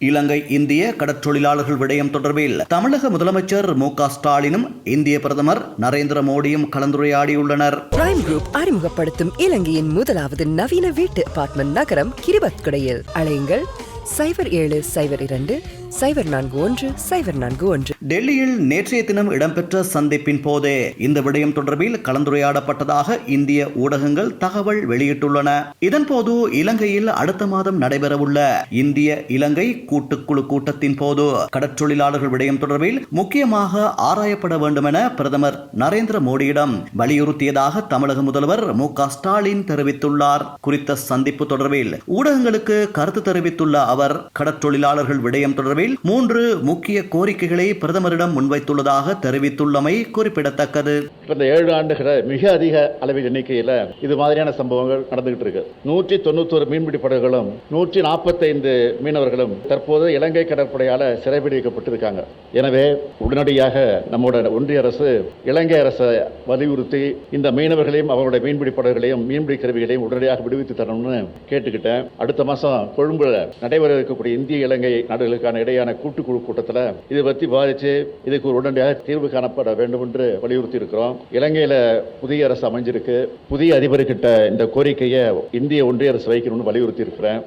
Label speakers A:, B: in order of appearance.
A: இலங்கை இந்திய கடற்றொழிலாளர்கள் விடயம் தொடர்பில் தமிழக முதலமைச்சர் மு க ஸ்டாலினும் இந்திய பிரதமர் நரேந்திர மோடியும் கலந்துரையாடியுள்ளனர்.
B: பிரைம் குரூப் அறிமுகப்படுத்தும் இலங்கையின் முதலாவது நவீன வீட்டு அபார்ட்மெண்ட் நகரம் கிரிபத்குடையில் அலையுங்கள். சைபர் ஏழு சைபர் இரண்டு சைபர் நான்கு ஒன்று சைபர் நான்கு ஒன்று.
A: டெல்லியில் நேற்றைய தினம் இடம்பெற்ற சந்திப்பின் போதே இந்த விடயம் தொடர்பில் கலந்துரையாடப்பட்டதாக இந்திய ஊடகங்கள் தகவல் வெளியிட்டுள்ளன. இதன்போது இலங்கையில் அடுத்த மாதம் நடைபெறவுள்ள இந்திய இலங்கை கூட்டுக்குழு கூட்டத்தின் போது கடற்றொழிலாளர்கள் விடயம் தொடர்பில் முக்கியமாக ஆராயப்பட வேண்டும் என பிரதமர் நரேந்திர மோடியிடம் வலியுறுத்தியதாக தமிழக முதல்வர் மு க ஸ்டாலின் தெரிவித்துள்ளார். குறித்த சந்திப்பு தொடர்பில் ஊடகங்களுக்கு கருத்து தெரிவித்துள்ள அவர் கடற்றொழிலாளர்கள் விடயம் தொடர்பில் மூன்று முக்கிய கோரிக்கைகளை பிரதமரிடம் முன்வைத்துள்ளதாக தெரிவித்துள்ளமை குறிப்பிடத்தக்கது.
C: கடந்த ஏழு ஆண்டுகள மிக அதிக அளவில் எண்ணிக்கையில் இது மாதிரியான சம்பவங்கள் நடந்துகிட்டு இருக்கு. நூற்றி தொண்ணூத்தொரு மீன்பிடி படகுகளும் நூற்றி நாற்பத்தைந்து மீனவர்களும் தற்போது இலங்கை கடற்படையால் சிறைபிடிக்கப்பட்டிருக்காங்க எனவே உடனடியாக நம்மோட ஒன்றிய அரசு இலங்கை அரசை வலியுறுத்தி இந்த மீனவர்களையும் அவருடைய மீன்பிடி படகுகளையும் மீன்பிடி கருவிகளையும் உடனடியாக விடுவித்து தரணும்னு கேட்டுக்கிட்டேன். அடுத்த மாதம் கொழும்புல நடைபெற இருக்கக்கூடிய இந்திய இலங்கை நாடுகளுக்கான இடையான கூட்டுக்குழு கூட்டத்தில் இதை பற்றி விவாதித்து இதுக்கு ஒரு உடனடியாக தீர்வு காணப்பட வேண்டும் என்று வலியுறுத்தி இருக்கிறோம் இலங்கையில் புதிய அரசு அமைஞ்சிருக்கு. புதிய அதிபர்கிட்ட இந்த கோரிக்கையை இந்திய ஒன்றிய அரசு வைக்கணும்னு வலியுறுத்தி இருக்கிறேன்